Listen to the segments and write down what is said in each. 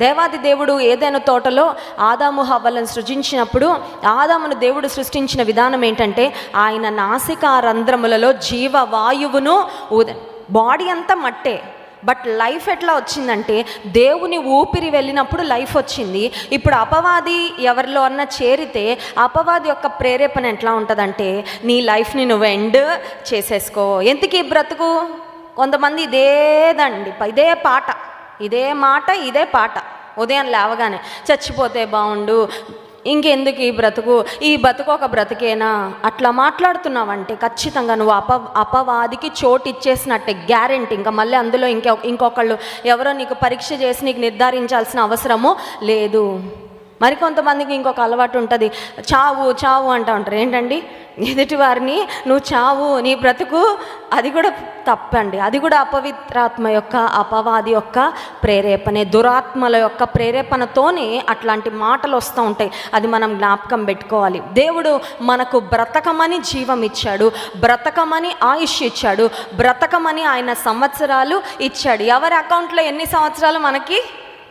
దేవాది దేవుడు ఏదైనా తోటలో ఆదాము హవ్వలను సృజించినప్పుడు ఆదామును దేవుడు సృష్టించిన విధానం ఏంటంటే ఆయన నాసికా రంధ్రములలో జీవవాయువును ఊద బాడీ అంతా మట్టే. బట్ లైఫ్ ఎట్లా వచ్చిందంటే దేవుని ఊపిరి వెళ్ళినప్పుడు లైఫ్ వచ్చింది. ఇప్పుడు అపవాది ఎవరిలో అన్న చేరితే అపవాది యొక్క ప్రేరేపణ ఎట్లా ఉంటుందంటే నీ లైఫ్ని నువ్వు ఎండ్ చేసేసుకో. ఎందుకు ఈ బ్రతుకు? కొంతమంది ఇదేదండి ఇదే పాట. ఇదే మాట ఇదే పాట. ఉదయం లేవగానే చచ్చిపోతే బాగుండు ఇంకెందుకు ఈ బ్రతుకు? ఈ బ్రతుకు ఒక బ్రతికేనా? అట్లా మాట్లాడుతున్నావంటే ఖచ్చితంగా నువ్వు అప అపవాదికి చోటు ఇచ్చేసినట్టే గ్యారెంటీ. ఇంకా మళ్ళీ అందులో ఇంకా ఇంకొకళ్ళు ఎవరో నీకు పరీక్ష చేసి నీకు నిర్ధారించాల్సిన అవసరము లేదు. మరి కొంతమందికి ఇంకొక అలవాటు ఉంటుంది. చావు చావు అంటూ ఉంటారు. ఏంటండి? ఎదుటి వారిని నువ్వు చావు నీ బ్రతుకు. అది కూడా తప్పండి. అది కూడా అపవిత్రాత్మ యొక్క అపవాది యొక్క ప్రేరేపణే దురాత్మల యొక్క ప్రేరేపణతోనే అట్లాంటి మాటలు వస్తూ ఉంటాయి. అది మనం జ్ఞాపకం పెట్టుకోవాలి. దేవుడు మనకు బ్రతకమని జీవం ఇచ్చాడు బ్రతకమని ఆయుష్ ఇచ్చాడు బ్రతకమని ఆయన సంవత్సరాలు ఇచ్చాడు. ఎవరి అకౌంట్లో ఎన్ని సంవత్సరాలు మనకి?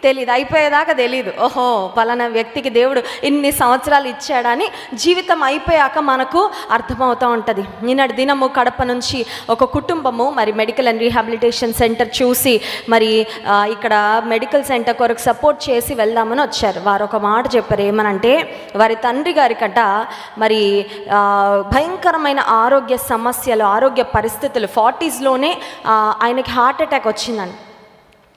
తెలియదు అయిపోయేదాకా తెలియదు ఓహో పలానా వ్యక్తికి దేవుడు ఇన్ని సంవత్సరాలు ఇచ్చాడని జీవితం అయిపోయాక మనకు అర్థమవుతూ ఉంటుంది. నిన్నటి దినము కడప నుంచి ఒక కుటుంబము మరి మెడికల్ అండ్ రీహాబిలిటేషన్ సెంటర్ చూసి మరి ఇక్కడ మెడికల్ సెంటర్ కొరకు సపోర్ట్ చేసి వెళ్దామని వచ్చారు. వారు ఒక మాట చెప్పారు ఏమనంటే వారి తండ్రి గారికట మరి భయంకరమైన ఆరోగ్య సమస్యలు ఆరోగ్య పరిస్థితులు ఫార్టీస్లోనే ఆయనకి హార్ట్ అటాక్ వచ్చిందండి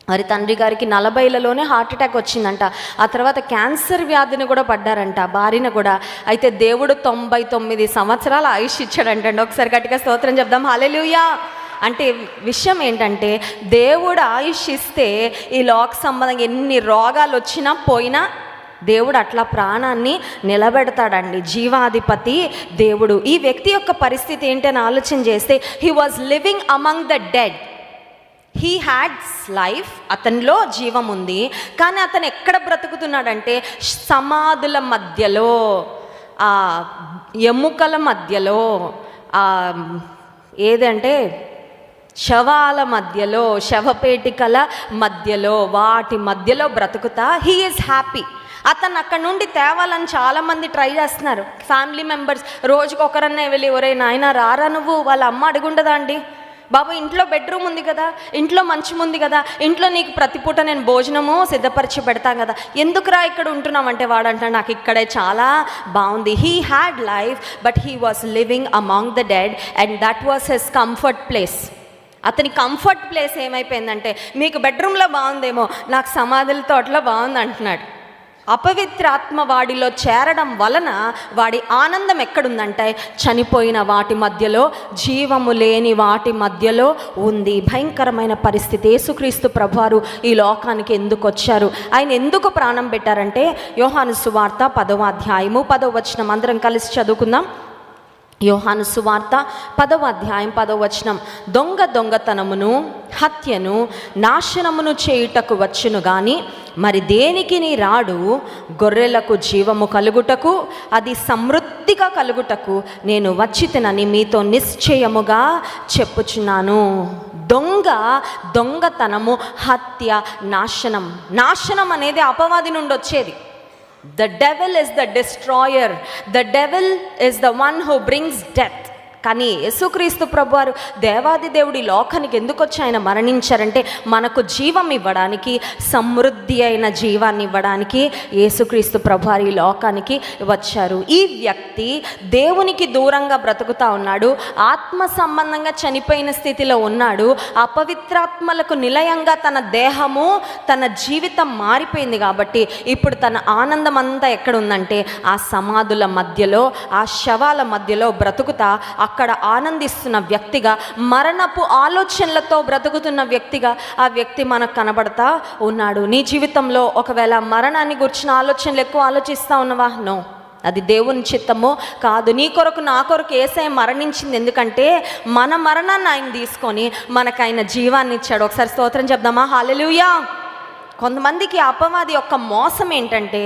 మరి తండ్రి గారికి నలభైలలోనే హార్ట్ అటాక్ వచ్చిందంట. ఆ తర్వాత క్యాన్సర్ వ్యాధిని కూడా పడ్డారంట భార్యను కూడా. అయితే దేవుడు తొంభై తొమ్మిది సంవత్సరాల ఆయుష్ ఇచ్చాడంటండి. ఒకసారి గట్టిగా స్తోత్రం చెప్దాం. హాలెలుయా అంటే విషయం ఏంటంటే దేవుడు ఆయుష్ ఇస్తే ఈ లోక సంబంధంగా ఎన్ని రోగాలు వచ్చినా పోయినా దేవుడు అట్లా ప్రాణాన్ని నిలబెడతాడండి. జీవాధిపతి దేవుడు. ఈ వ్యక్తి యొక్క పరిస్థితి ఏంటని ఆలోచన చేస్తే he was living among the dead he has life అతనిలో జీవం ఉంది. కానీ అతను ఎక్కడ బ్రతుకుతున్నాడంటే సమాధుల మధ్యలో ఆ ఎముకల మధ్యలో ఆ ఏదంటే శవాల మధ్యలో శవపేటికల మధ్యలో వాటి మధ్యలో బ్రతుకుతా. హీ ఈజ్ హ్యాపీ అతను అక్కడ నుండి తేవాలని చాలామంది ట్రై చేస్తున్నారు. ఫ్యామిలీ మెంబర్స్ రోజుకొకరన్నా వెళ్ళి ఒరే నాయన రారా నువ్వు? వాళ్ళ అమ్మ అడుగుండదా అండి? బాబు ఇంట్లో బెడ్రూమ్ ఉంది కదా ఇంట్లో మంచం ఉంది కదా ఇంట్లో నీకు ప్రతి పూట నేను భోజనము సిద్ధపరిచి పెడతాను కదా. ఎందుకురా ఇక్కడ ఉంటున్నావంటే వాడంట నాకు ఇక్కడే చాలా బాగుంది. He had life but he was living among the dead and that was his comfort place అతని కంఫర్ట్ ప్లేస్ ఏమైపోయిందంటే మీకు బెడ్రూమ్లో బాగుందేమో నాకు సమాధుల తోటలో బాగుంది అంటున్నాడు. అపవిత్రాత్మ వాడిలో చేరడం వలన వాడి ఆనందం ఎక్కడుందంటే చనిపోయిన వాటి మధ్యలో జీవము లేని వాటి మధ్యలో ఉంది. భయంకరమైన పరిస్థితి. యేసుక్రీస్తు ప్రభువారు ఈ లోకానికి ఎందుకు వచ్చారు? ఆయన ఎందుకు ప్రాణం పెట్టారంటే యోహాను సువార్త పదవ అధ్యాయము పదవ వచనం అందరం కలిసి చదువుకుందాం. యోహాను సువార్త పదవ అధ్యాయం పదవ వచనం. దొంగ దొంగతనమును హత్యను నాశనమును చేయుటకు వచ్చును గాని మరి దేనికి నీ రాడు? గొర్రెలకు జీవము కలుగుటకు అది సమృద్ధిగా కలుగుటకు నేను వచ్చి తినని మీతో నిశ్చయముగా చెప్పుచున్నాను. దొంగ దొంగతనము హత్య నాశనం. నాశనం అనేది అపవాది నుండి వచ్చేది The devil is the destroyer. The devil is the one who brings death. కానీ యేసుక్రీస్తు ప్రభువారు దేవాది దేవుడి లోకానికి ఎందుకు వచ్చి ఆయన మరణించారంటే మనకు జీవం ఇవ్వడానికి సమృద్ధి అయిన జీవాన్ని ఇవ్వడానికి యేసుక్రీస్తు ప్రభు వారి లోకానికి వచ్చారు. ఈ వ్యక్తి దేవునికి దూరంగా బ్రతుకుతా ఉన్నాడు ఆత్మ సంబంధంగా చనిపోయిన స్థితిలో ఉన్నాడు అపవిత్రాత్మలకు నిలయంగా తన దేహము తన జీవితం మారిపోయింది కాబట్టి ఇప్పుడు తన ఆనందం అంతా ఎక్కడ ఉందంటే ఆ సమాధుల మధ్యలో ఆ శవాల మధ్యలో బ్రతుకుతా అక్కడ ఆనందిస్తున్న వ్యక్తిగా మరణపు ఆలోచనలతో బ్రతుకుతున్న వ్యక్తిగా ఆ వ్యక్తి మనకు కనబడతా ఉన్నాడు. నీ జీవితంలో ఒకవేళ మరణాన్ని గురించిన ఆలోచనలు ఎక్కువ ఆలోచిస్తా ఉన్నవా? నో. అది దేవుని చిత్తము కాదు. నీ కొరకు నా కొరకు ఏసై మరణించింది ఎందుకంటే మన మరణాన్ని ఆయన తీసుకొని మనకు ఆయన జీవాన్ని ఇచ్చాడు. ఒకసారి స్తోత్రం చెప్దామా? హాలెలుయా కొంతమందికి అపవాది యొక్క మోసం ఏంటంటే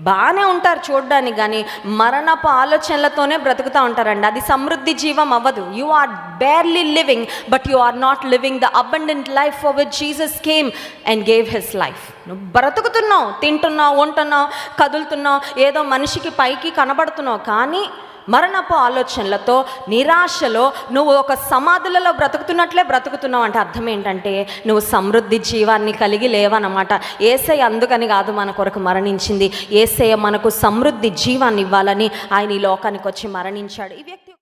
బాగానే ఉంటారు చూడడానికి కానీ మరణపు ఆలోచనలతోనే బ్రతుకుతూ ఉంటారండి. అది సమృద్ధి జీవం అవ్వదు. You are barely living but you are not living the abundant life for with Jesus came and gave his life నువ్వు బ్రతుకుతున్నావు తింటున్నావు వంటున్నావు కదులుతున్నావు ఏదో మనిషికి పైకి కనబడుతున్నావు కానీ మరణపు ఆలోచనలతో నిరాశలో నువ్వు ఒక సమాధులలో బ్రతుకుతున్నట్లే బ్రతుకుతున్నావు అంటే అర్థం ఏంటంటే నువ్వు సమృద్ధి జీవాన్ని కలిగి లేవన్నమాట. ఏసై అందుకని కాదు మన కొరకు మరణించింది. ఏసై మనకు సమృద్ధి జీవాన్ని ఇవ్వాలని ఆయన ఈ లోకానికి వచ్చి మరణించాడు. ఈ వ్యక్తి